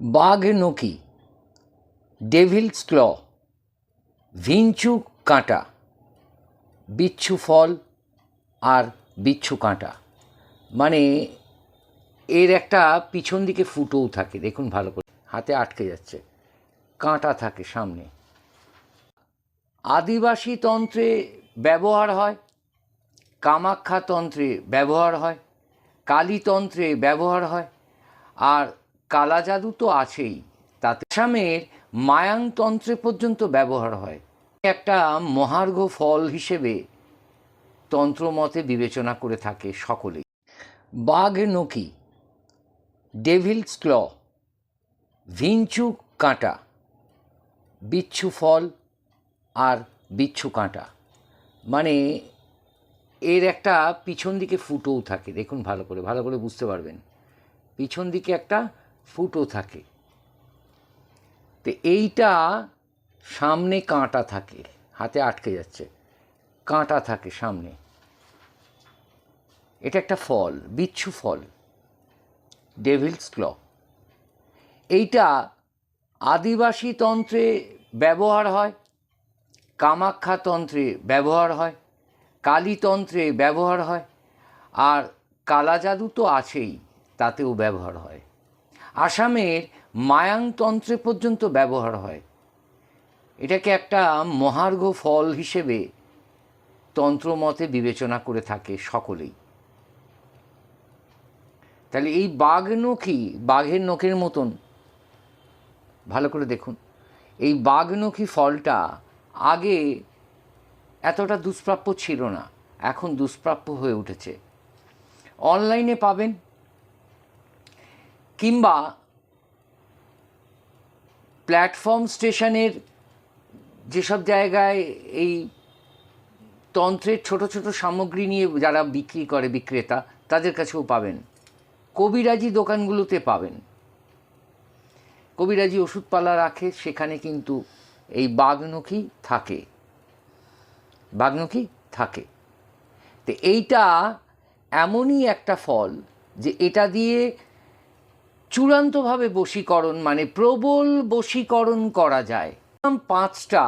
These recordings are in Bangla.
বাঘ নকি ডেভিলস ক্ল, ভিঞ্চু কাঁটা, বিচ্ছু ফল আর বিচ্ছু কাঁটা। মানে এর একটা পিছন দিকে ফুটোও থাকে, দেখুন ভালো করে। হাতে আটকে যাচ্ছে, কাঁটা থাকে সামনে। আদিবাসী তন্ত্রে ব্যবহার হয়, কামাখ্যা তন্ত্রে ব্যবহার হয়, কালীতন্ত্রে ব্যবহার হয়, আর কালা জাদু তো আছেই। তাতে আসামের মায়াং তন্ত্রে পর্যন্ত ব্যবহার হয়। একটা মহার্ঘ ফল হিসেবে তন্ত্রমতে বিবেচনা করে থাকে সকলেই। বাঘ নকি, ডেভিলস ক্ল, ভিঞ্চু কাঁটা, বিচ্ছু ফল আর বিচ্ছু কাঁটা। মানে এর একটা পিছন দিকে ফুটোও থাকে। দেখুন ভালো করে ভালো করে বুঝতে পারবেন। পিছন দিকে একটা ফুটো থাকে। তো এইটা সামনে কাঁটা থাকে, হাতে আটকে যাচ্ছে। কাঁটা থাকে সামনে। এটা একটা ফল, বিচ্ছু ফল। ডেভিলস ক্ল। এইটা আদিবাসী তন্ত্রে ব্যবহার হয়, কামাখ্যা তন্ত্রে ব্যবহার হয় কালীতন্ত্রে ব্যবহার হয়, আর কালা জাদু তো আছেই, তাতেও ব্যবহার হয়। আসামের মায়াং তন্ত্রে পর্যন্ত ব্যবহার হয়। এটাকে একটা মহার্ঘ ফল হিসেবে তন্ত্রমতে বিবেচনা করে থাকে সকলেই। তাহলে এই বাঘ নখি বাঘের নখের মতন। ভালো করে দেখুন। এই বাঘ নখি ফলটা আগে এতটা দুষ্প্রাপ্য ছিল না, এখন দুষ্প্রাপ্য হয়ে উঠেছে। অনলাইনে পাবেন কিংবা প্ল্যাটফর্ম স্টেশনের যেসব জায়গায় এই তন্ত্রের ছোট ছোট সামগ্রী নিয়ে যারা বিক্রি করে বিক্রেতা, তাদের কাছেও পাবেন। কবিরাজি দোকানগুলোতে পাবেন। কবিরাজি ওষুধপালা রাখে, সেখানে কিন্তু এই বাঘনখি থাকে। বাঘনখি থাকে। তো এইটা এমনই একটা ফল যে এটা দিয়ে চূড়ান্তভাবে বশীকরণ মানে প্রবল বশীকরণ করা যায়। পাঁচটা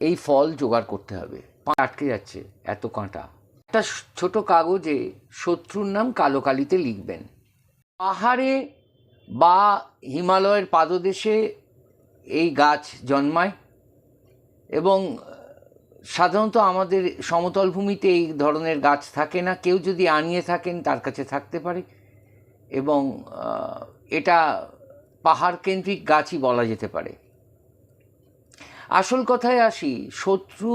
এই ফল জোগাড় করতে হবে। আটকে যাচ্ছে, এত কাঁটা। একটা ছোট কাগজে শত্রুর নাম কালো কালিতে লিখবেন। পাহাড়ে বা হিমালয়ের পাদদেশে এই গাছ জন্মায় এবং সাধারণত আমাদের সমতল ভূমিতে এই ধরনের গাছ থাকে না। কেউ যদি আনিয়ে থাকেন, তার কাছে থাকতে পারে। এবং এটা পাহাড় কেন্দ্রিক গাছই বলা যেতে পারে। আসল কথায় আসি, শত্রু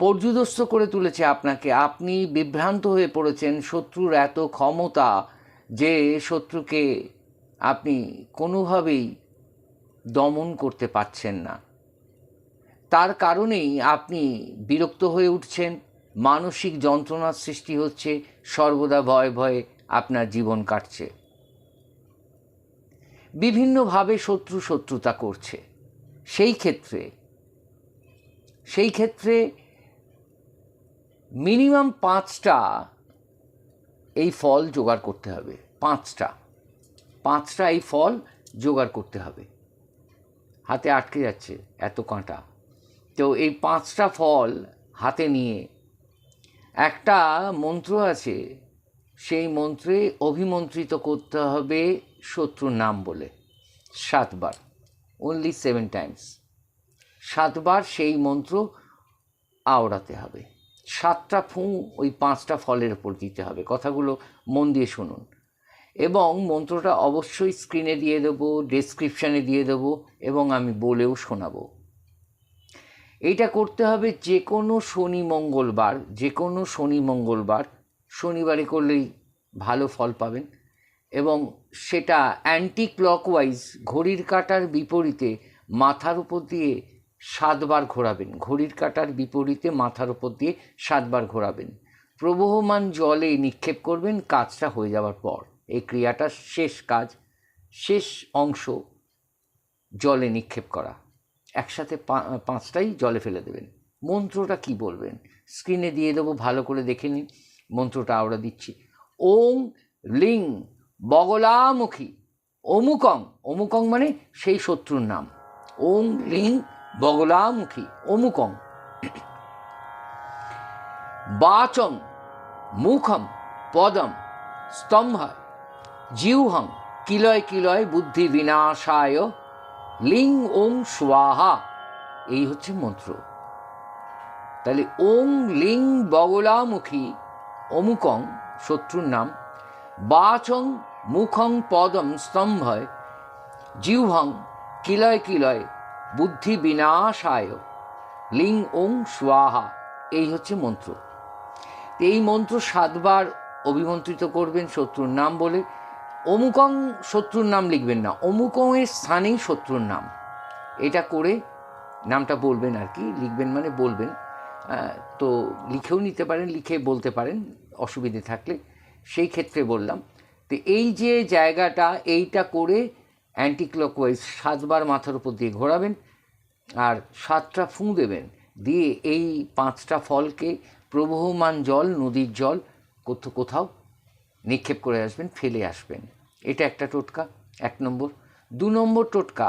পর্যুদস্ত করে তুলেছে আপনাকে। আপনি বিভ্রান্ত হয়ে পড়েছেন, শত্রুর এত ক্ষমতা যে শত্রুকে আপনি কোনোভাবেই দমন করতে পারছেন না। তার কারণেই আপনি বিরক্ত হয়ে উঠছেন, মানসিক যন্ত্রণার সৃষ্টি হচ্ছে, সর্বদা ভয়ে ভয়ে আপনার জীবন কাটছে। বিভিন্নভাবে শত্রু শত্রুতা করছে। সেই ক্ষেত্রে সেই ক্ষেত্রে মিনিমাম পাঁচটা এই ফল জোগাড় করতে হবে। পাঁচটা পাঁচটা এই ফল জোগাড় করতে হবে। হাতে আটকে যাচ্ছে এত কাঁটা। তো এই পাঁচটা ফল হাতে নিয়ে একটা মন্ত্র আছে সেই মন্ত্রে অভিমন্ত্রিত করতে হবে শত্রুর নাম বলে। সাতবার অনলি সেভেন টাইমস সাতবার সেই মন্ত্র আওড়াতে হবে। সাতটা ফুঁ ওই পাঁচটা ফলের ওপর দিতে হবে। কথাগুলো মন দিয়ে শুনুন। এবং মন্ত্রটা অবশ্যই স্ক্রিনে দিয়ে দেবো ডেসক্রিপশানে দিয়ে দেবো এবং আমি বলেও শোনাবো। এইটা করতে হবে যে কোনো শনি মঙ্গলবার, যে কোনো শনি মঙ্গলবার শনিবারে করলেই ভালো ফল পাবেন। এবং সেটা অ্যান্টি ক্লকওয়াইজ ঘড়ির কাটার বিপরীতে মাথার উপর দিয়ে সাতবার ঘোরাবেন। ঘড়ির কাটার বিপরীতে মাথার উপর দিয়ে সাতবার ঘোরাবেন। প্রবহমান জলে নিক্ষেপ করবেন, কাজটা হয়ে যাওয়ার পর। এই ক্রিয়াটার শেষ কাজ, শেষ অংশ জলে নিক্ষেপ করা। একসাথে পাঁচটাই জলে ফেলে দেবেন। মন্ত্রটা কি বলবেন? স্ক্রিনে দিয়ে দেবো, ভালো করে দেখে নিন। মন্ত্রটা আমরা দিচ্ছি। ওং লিং বগলামুখী, অমুকং অমুকং মানে সেই শত্রুর নাম। ওং লিং বগলামুখী, অমুকং। বাচং মুখম পদম স্তম্ভ জিহ্বং কিলয় কিলয় বুদ্ধি বিনাশায় লিং ওং স্বাহা। এই হচ্ছে মন্ত্র। তাহলে ওং লিং বগলামুখী অমুকং শত্রুর নাম। বাচং মুখং পদম স্তম্ভয়। জিহ্বং কিলয় কিলয় বুদ্ধি বিনাশায়। লিং ওং স্বাহা। এই হচ্ছে মন্ত্র। এই মন্ত্র সাতবার অভিমন্ত্রিত করবেন শত্রুর নাম বলে। অমুকং শত্রুর নাম লিখবেন না। অমুকং এর স্থানেই শত্রুর নাম। এটা করে নামটা বলবেন আর কি। লিখবেন মানে বলবেন। তো লিখেও নিতে পারেন, লিখে বলতে পারেন, অসুবিধে থাকলে। সেই ক্ষেত্রে বললাম, তো এই যে জায়গাটা, এইটা করে অ্যান্টি ক্লকওয়াইজ সাতবার মাথার উপর দিয়ে ঘোরাবেন আর সাতটা ফুঁ দেবেন, দিয়ে এই পাঁচটা ফলকে প্রবহমান জল, নদীর জল কোথাও কোথাও নিক্ষেপ করে আসবেন, ফেলে আসবেন। এটা একটা টোটকা, এক নম্বর। দু নম্বর টোটকা,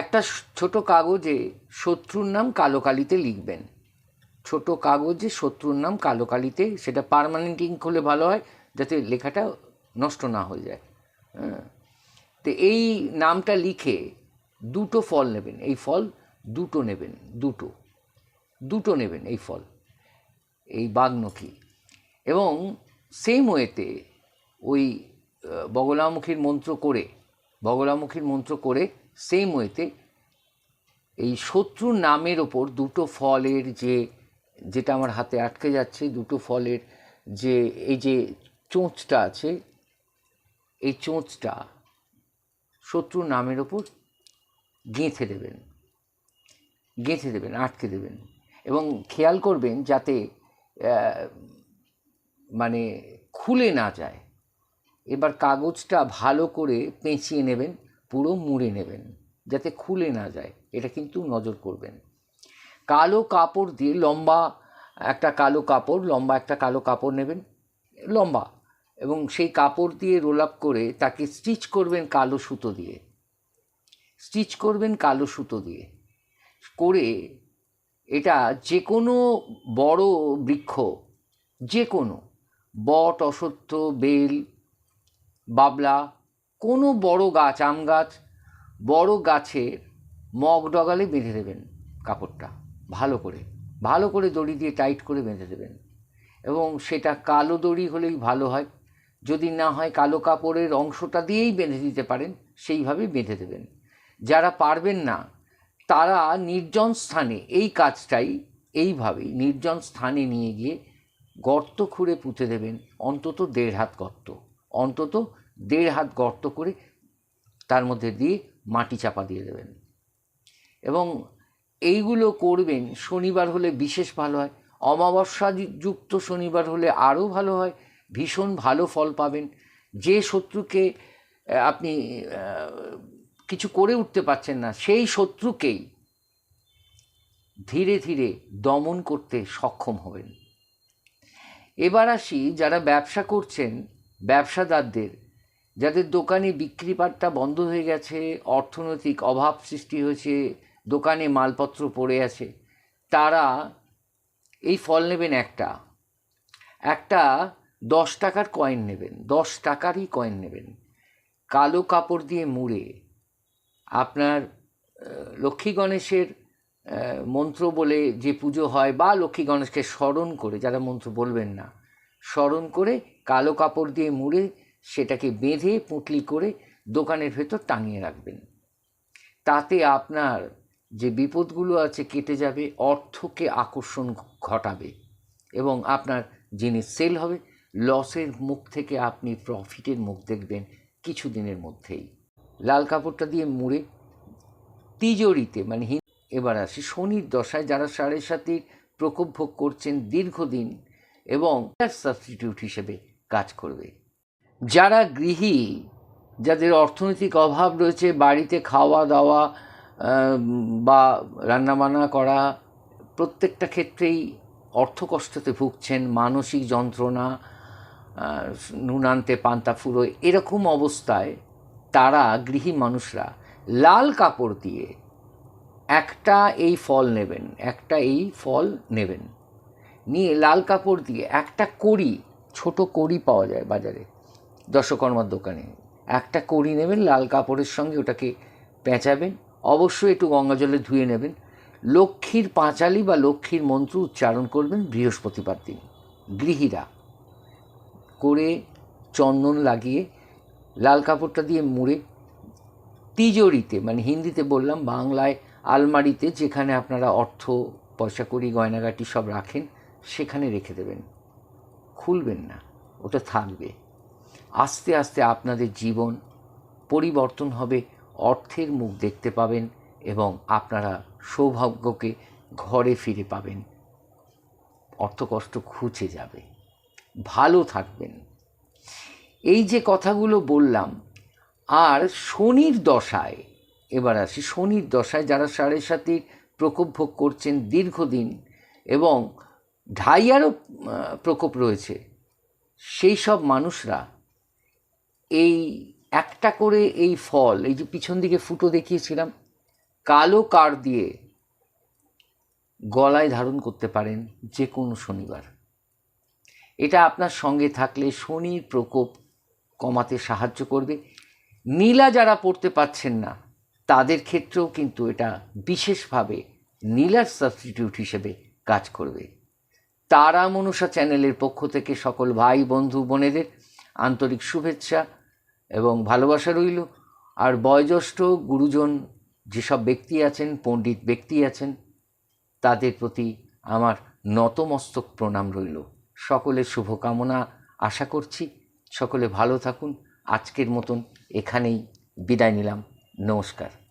একটা ছোট কাগজে শত্রুর নাম কালো কালিতে লিখবেন। ছোট কাগজে শত্রুর নাম কালো কালিতে সেটা পার্মানেন্ট ইঙ্ক হলে ভালো হয়, যাতে লেখাটা নষ্ট না হয়ে যায়। হ্যাঁ। তো এই নামটা লিখে দুটো ফল নেবেন, এই ফল দুটো নেবেন, দুটো দুটো নেবেন এই ফল, এই বাগনখী। এবং সেম ওয়েতে ওই বগলামুখীর মন্ত্র করে, বগলামুখীর মন্ত্র করে সেম ওয়েতে এই শত্রুর নামের ওপর দুটো ফলের যে যেটা আমার হাতে আটকে যাচ্ছে, দুটো ফলের যে, এই যে চোঁচটা আছে, এই চোঁচটা শত্রুর নামের ওপর গেঁথে দেবেন গেঁথে দেবেন, আটকে দেবেন এবং খেয়াল করবেন যাতে মানে খুলে না যায়। এবার কাগজটা ভালো করে পেঁচিয়ে নেবেন, পুরো মুড়ে নেবেন, যাতে খুলে না যায়। এটা কিন্তু নজর করবেন। কালো কাপড় দিয়ে লম্বা, একটা কালো কাপড়, লম্বা একটা কালো কাপড় নেবেন, লম্বা। এবং সেই কাপড় দিয়ে রোল আপ করে তাকে স্টিচ করবেন কালো সুতো দিয়ে। স্টিচ করবেন কালো সুতো দিয়ে। করে এটা যে কোনো বড় বৃক্ষ যে কোনো বট অসত্য বেল, বাবলা, কোনো বড় গাছ, আম গাছ, বড় গাছের মগ ডগালে বেঁধে দেবেন কাপড়টা। ভালো করে ভালো করে দড়ি দিয়ে টাইট করে বেঁধে দেবেন। এবং সেটা কালো দড়ি হলেই ভালো হয়। যদি না হয় কালো কাপড়ের অংশটা দিয়েই বেঁধে দিতে পারেন সেইভাবে বেঁধে দেবেন। যারা পারবেন না, তারা নির্জন স্থানে এই কাজটাই এইভাবেই নির্জন স্থানে নিয়ে গিয়ে গর্ত খুঁড়ে পুঁতে দেবেন। অন্তত দেড় হাত গর্ত, অন্তত দেড় হাত গর্ত করে তার মধ্যে দিয়ে মাটি চাপা দিয়ে দেবেন। এবং এইগুলো করবেন, শনিবার হলে বিশেষ ভালো হয়। অমাবস্যা যুক্ত শনিবার হলে আরও ভালো হয়। ভীষণ ভালো ফল পাবেন। যে শত্রুকে আপনি কিছু করে উঠতে পারছেন না, সেই শত্রুকেই ধীরে ধীরে দমন করতে সক্ষম হবেন। এবার আসি যারা ব্যবসা করছেন, ব্যবসাদারদের। যাদের দোকানে বিক্রি পাটটা বন্ধ হয়ে গেছে, অর্থনৈতিক অভাব সৃষ্টি হয়েছে দোকানে মালপত্র পড়ে আছে। তারা এই ফল নেবেন একটা। একটা দশ টাকার কয়েন নেবেন, দশ টাকারই কয়েন নেবেন। কালো কাপড় দিয়ে মুড়ে। আপনার লক্ষ্মী গণেশের মন্ত্র বলে যে পুজো হয় বা লক্ষ্মী গণেশকে স্মরণ করে, যারা মন্ত্র বলবেন না, স্মরণ করে কালো কাপড় দিয়ে মুড়ে সেটাকে বেঁধে পুঁটলি করে দোকানের ভেতর টাঙিয়ে রাখবেন। তাতে আপনার যে বিপদগুলো আছে কেটে যাবে, অর্থকে আকর্ষণ ঘটাবে এবং আপনার জিনিস সেল হবে লসের মুখ থেকে আপনি প্রফিটের মুখ দেখবেন কিছু দিনের মধ্যেই। লাল কাপড়টা দিয়ে মুড়ে তিজোরিতে মানে এবার আসি শনির দশায় যারা সাড়ে সাতির প্রকোপ ভোগ করছেন দীর্ঘদিন এবং সাবস্টিটিউট হিসেবে কাজ করবে। যারা গৃহী, যাদের অর্থনৈতিক অভাব রয়েছে, বাড়িতে খাওয়া দাওয়া বা রান্নাবান্না করা, প্রত্যেকটা ক্ষেত্রেই অর্থকষ্টতে ভুগছেন, মানসিক যন্ত্রণা নুন আনতে পান্তা ফুরোয় এরকম অবস্থায় তারা গৃহী মানুষরা লাল কাপড় দিয়ে একটা এই ফল নেবেন, একটা এই ফল নেবেন। নিয়ে লাল কাপড় দিয়ে একটা কড়ি, ছোট কড়ি পাওয়া যায় বাজারে দশকর্মার দোকানে। একটা কড়ি নেবেন, লাল কাপড়ের সঙ্গে ওটাকে পেঁচাবেন অবশ্যই একটু গঙ্গা জলে ধুয়ে নেবেন। লক্ষ্মীর পাঁচালি বা লক্ষ্মীর মন্ত্র উচ্চারণ করবেন বৃহস্পতিবার দিন। গৃহীরা করে চন্দন লাগিয়ে লাল কাপড়টা দিয়ে মুড়ে তিজোরিতে মানে হিন্দিতে বললাম, বাংলায় আলমারিতে যেখানে আপনারা অর্থ, পয়সা করি গয়নাগাটি সব রাখেন, সেখানে রেখে দেবেন। খুলবেন না, ওটা থাকবে। আস্তে আস্তে আপনাদের জীবন পরিবর্তন হবে। অর্থের মুখ দেখতে পাবেন এবং আপনারা সৌভাগ্যকে ঘরে ফিরে পাবেন। অর্থকষ্ট ঘুচে যাবে। ভালো থাকবেন। এই যে কথাগুলো বললাম, আর শনির দশায়, এবার আসি শনির দশায় যারা সাড়ে সাতির প্রকোপ ভোগ করছেন দীর্ঘদিন এবং ঢাইয়ারও প্রকোপ রয়েছে, সেই সব মানুষরা এই একটা করে এই ফল, এই যে পিছন দিকে ফুটো দেখিয়েছিলাম, কালো কার দিয়ে গলায় ধারণ করতে পারেন যে কোনো শনিবার। এটা আপনার সঙ্গে থাকলে শনির প্রকোপ কমাতে সাহায্য করবে। নীলা যারা পড়তে পাচ্ছেন না, তাদের ক্ষেত্রেও কিন্তু এটা বিশেষভাবে নীলার সাবস্টিটিউট হিসেবে কাজ করবে। তারা মনুষা চ্যানেলের পক্ষ থেকে সকল ভাই, বন্ধু, বোনেদের আন্তরিক শুভেচ্ছা। এবং ভালোবাসা রইল। আর বয়োজ্যেষ্ঠ গুরুজন যেসব ব্যক্তি আছেন, পণ্ডিত ব্যক্তি আছেন, তাদের প্রতি আমার নতমস্তক প্রণাম রইল। সকলের শুভকামনা আশা করছি। সকলে ভালো থাকুন। আজকের মতন এখানেই বিদায় নিলাম। নমস্কার।